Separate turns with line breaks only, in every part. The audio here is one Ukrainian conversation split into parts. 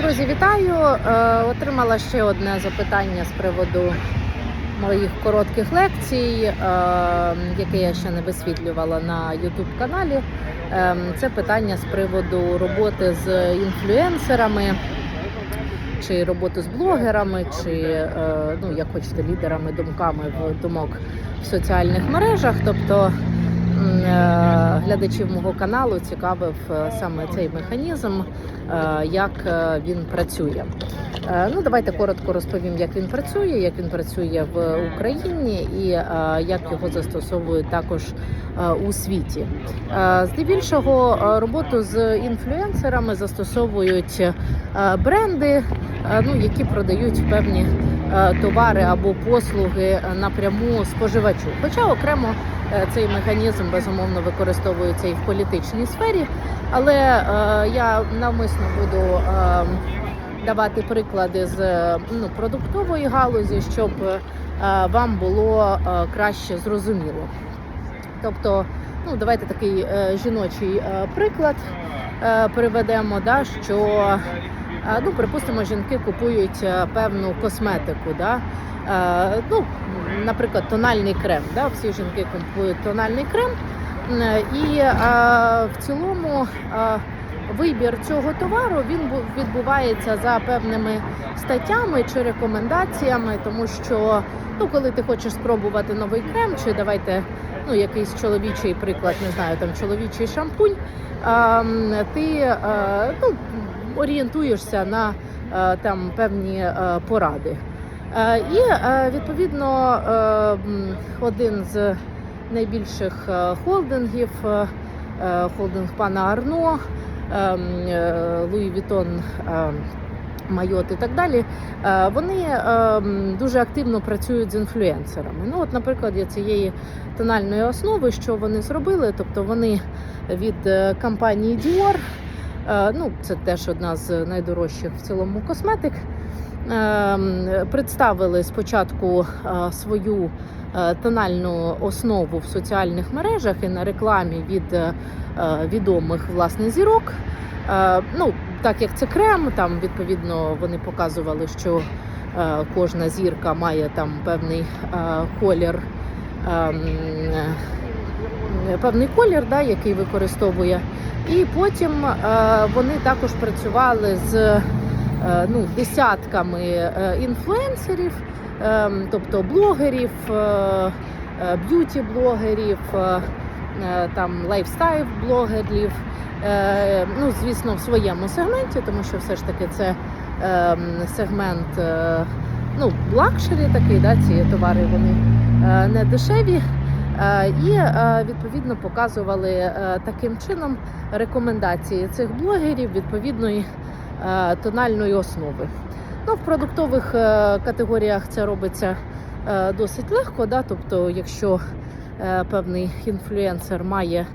Друзі, вітаю! Е, Отримала ще одне запитання з приводу моїх коротких лекцій, е, яке я ще не висвітлювала на YouTube каналі. Е, Це питання з приводу роботи з інфлюенсерами, чи роботи з блогерами, чи ну як хочете, лідерами, думками в думок в соціальних мережах. Тобто глядачів мого каналу цікавив е, саме цей механізм, е, як е, він працює. Е, Ну, давайте коротко розповім, як він працює, як він працює в Україні і е, як його застосовують також е, у світі. Е, Здебільшого е, роботу з інфлюенсерами застосовують е, бренди, е, ну, які продають певні е, товари або послуги е, напряму споживачу. Хоча окремо е, цей механізм безумовно використовується і в політичній сфері, але е, я навмисно буду. е, давати приклади з е, ну, продуктової галузі, щоб е, вам було е, краще зрозуміло. Тобто, ну давайте такий е, жіночий е, приклад е, приведемо, да, що е, ну, припустимо, жінки купують е, певну косметику. Да, е, ну, наприклад, тональний крем. Да, всі жінки купують тональний крем. Е, І в цілому вибір цього товару він відбувається за певними статтями чи рекомендаціями, тому що ну, коли ти хочеш спробувати новий крем, чи давайте ну, якийсь чоловічий приклад, не знаю, там чоловічий шампунь, ти ну, орієнтуєшся на там певні поради. Е, І е, відповідно е, один з найбільших е, холдингів, е, е, холдинг пана Арно, е, Луї Вітон. е, Майот і так далі, е, вони дуже активно працюють з інфлюенсерами. Ну, от, наприклад, цієї тональної основи, що вони зробили, тобто вони від е, компанії Dior, е, ну це теж одна з найдорожчих в цілому косметик. ем, Представили спочатку е, свою е, тональну основу в соціальних мережах і на рекламі від е, е, відомих власне зірок. Е, Ну, так як це крем, там відповідно вони показували, що е, кожна зірка має там певний е, колір, ем, е, певний колір, да, який використовує. І потім е, вони також працювали з е, ну, десятками е, інфлюенсерів, тобто блогерів, б'юті-блогерів, там лайфстайл-блогерів. Ну, звісно, в своєму сегменті, тому що все ж таки це сегмент ну, лакшері такий, да, ці товари вони не дешеві. Е, і е, відповідно показували е, таким чином рекомендації цих блогерів відповідної тональної основи. Ну, в продуктових категоріях це робиться досить легко, да? тобто, якщо певний інфлюенсер має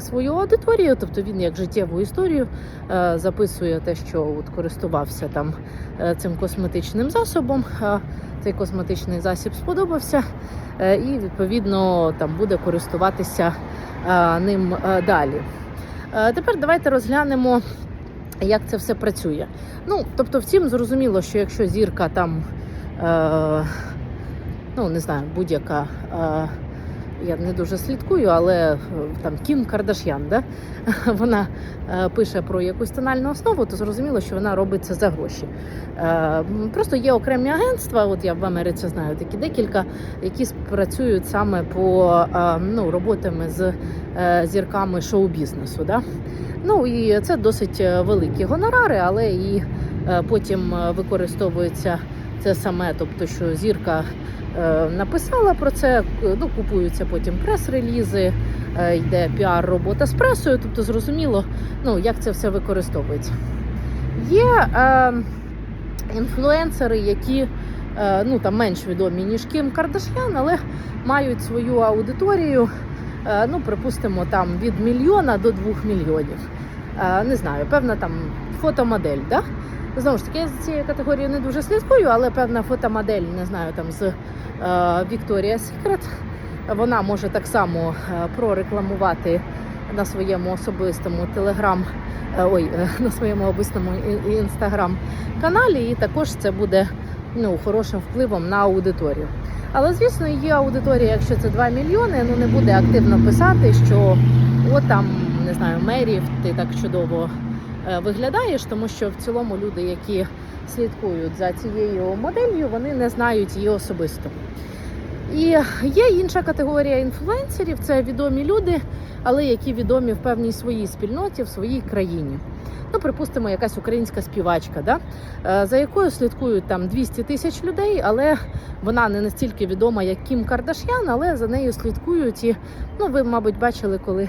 свою аудиторію, тобто він як життєву історію е, записує те, що от користувався там е, цим косметичним засобом. Цей косметичний засіб сподобався, е, і відповідно там буде користуватися ним далі. Тепер давайте розглянемо, як це все працює. Ну, тобто, втім, зрозуміло, що якщо зірка там, ну не знаю, будь-яка. Я не дуже слідкую, але е, там Кім Кардаш'ян, да? вона е, пише про якусь тональну основу, то зрозуміло, що вона робить це за гроші. Е, Просто є окремі агентства, от я в Америці знаю такі декілька, які працюють саме по ну, роботами з зірками шоу-бізнесу. Да? Ну і це досить великі гонорари, але і потім використовується це саме, тобто, що зірка написала про це, ну, купуються потім прес-релізи, е, йде піар-робота з пресою, тобто зрозуміло, ну, як це все використовується. Є е, інфлюенсери, які е, ну, там, менш відомі, ніж Кім Кардаш'ян, але мають свою аудиторію, е, ну, припустимо, там від мільйона до двох мільйонів. Е, не знаю, певна там фотомодель. Да? Знову ж таки, я за цією категорією не дуже слідкую, але певна фотомодель, не знаю, там з Victoria's Secret, вона може так само е, прорекламувати на своєму особистому телеграм е, ой, е, на своєму обисному інстаграм-каналі, і також це буде ну, хорошим впливом на аудиторію. Але звісно, є аудиторія, якщо це 2 мільйони, ну не буде активно писати, що от там не знаю, мерів, ти так чудово е, виглядаєш, тому що в цілому люди, які слідкують за цією моделлю, вони не знають її особисто. І є інша категорія інфлюенсерів це відомі люди, але які відомі в певній своїй спільноті, в своїй країні. Ну, припустимо, якась українська співачка, да? е, за якою слідкують там 200 тисяч людей, але вона не настільки відома, як Кім Кардашян, але за нею слідкують. І ну, ви, мабуть, бачили, коли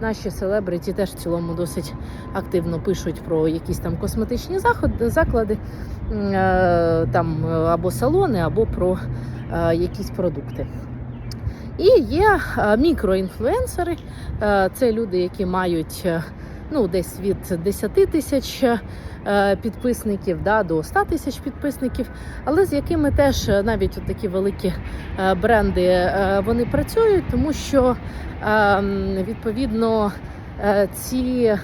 наші селебриті теж в цілому досить активно пишуть про якісь там косметичні заходи, заклади, е, там е, або салони, або про е, якісь продукти. І є мікроінфлюенсери, це люди, які мають ну, десь від 10 тисяч е, підписників да, до 100 тисяч підписників, але з якими теж е, навіть от такі великі е, бренди вони працюють, тому що відповідно ці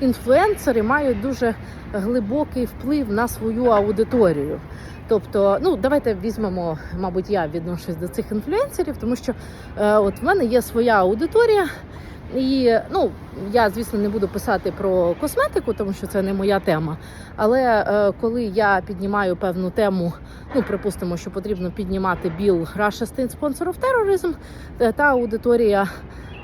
інфлюенсери мають дуже глибокий вплив на свою аудиторію. Тобто, ну давайте візьмемо, мабуть, я відношусь до цих інфлюенсерів, тому що е, от в мене є своя аудиторія, і ну я, звісно, не буду писати про косметику, тому що це не моя тема. Але е, коли я піднімаю певну тему, ну припустимо, що потрібно піднімати біл Russia Sponsor of Terrorism, е, та аудиторія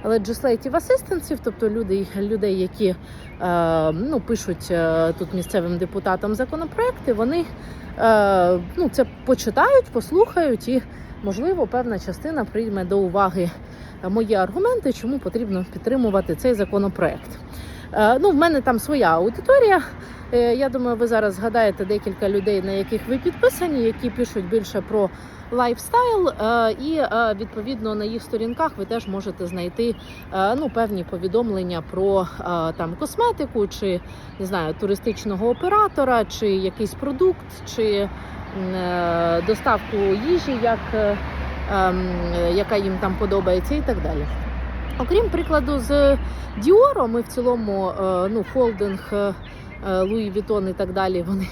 legislative assistants, тобто люди, людей, які е, ну, пишуть е, тут місцевим депутатам законопроекти, вони е, ну, це почитають, послухають і, можливо, певна частина прийме до уваги мої аргументи, чому потрібно підтримувати цей законопроект. Е, ну, в мене там своя аудиторія. Е, Я думаю, ви зараз згадаєте декілька людей, на яких ви підписані, які пишуть більше про лайфстайл, е, і відповідно на їх сторінках ви теж можете знайти ну, певні повідомлення про там косметику, чи не знаю, туристичного оператора, чи якийсь продукт, чи доставку їжі, як, е, ем, яка їм там подобається, і так далі. Окрім прикладу з Діоро, ми в цілому е, ну, холдинг е, Луї Вітон і так далі. Вони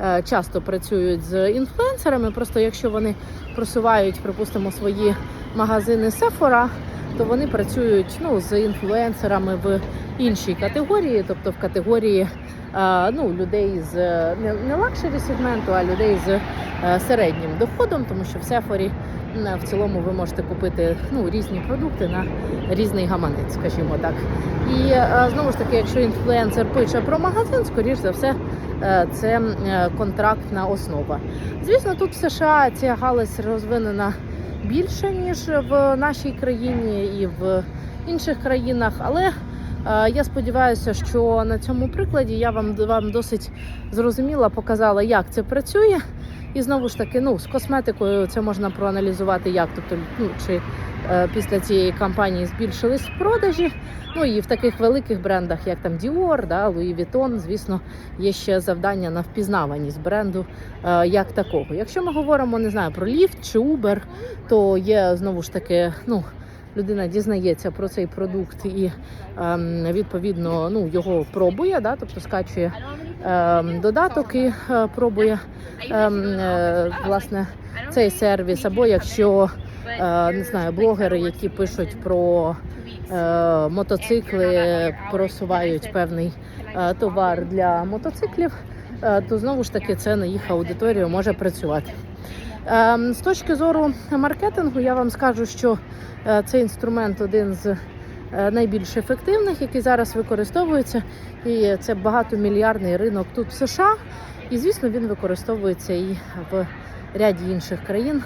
е, часто працюють з інфлюенсерами. Просто якщо вони просувають, припустимо, свої магазини Sephora, то вони працюють ну, з інфлюенсерами в іншій категорії, тобто в категорії е, ну, людей з е, не, лакшері сегменту, а людей з е, середнім доходом, тому що в м, в цілому ви можете купити ну, різні продукти на різний гаманець, скажімо так. І е, знову ж таки, якщо інфлюенсер пише про магазин, скоріш за все, це контрактна основа. Звісно, тут в США ця галузь розвинена більше ніж в нашій країні і в інших країнах, але я сподіваюся, що на цьому прикладі я вам, вам досить зрозуміла показала, як це працює. І знову ж таки, ну з косметикою це можна проаналізувати, як тобто, ну чи е, після цієї кампанії збільшились продажі. Ну і в таких великих брендах, як там Dior, да, Louis Vuitton, звісно, є ще завдання на впізнаваність бренду е, як такого. Якщо ми говоримо, не знаю, про Lyft чи Uber, то є знову ж таки, ну. Людина дізнається про цей продукт і ем, відповідно ну, його пробує, да, тобто скачує ем, додаток і е, пробує ем, е, власне цей сервіс. Або якщо е, не знаю, блогери, які пишуть про мотоцикли, просувають певний товар для мотоциклів, то знову ж таки це на їх аудиторію може працювати. Ем, З точки зору маркетингу, я вам скажу, що е, цей інструмент один з е, найбільш ефективних, який зараз використовується, і це багатомільярдний ринок тут в США. І звісно, він використовується і в ряді інших країн,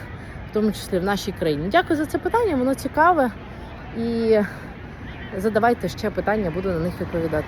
в тому числі в нашій країні. Дякую за це питання, воно цікаве. І задавайте ще питання, буду на них відповідати.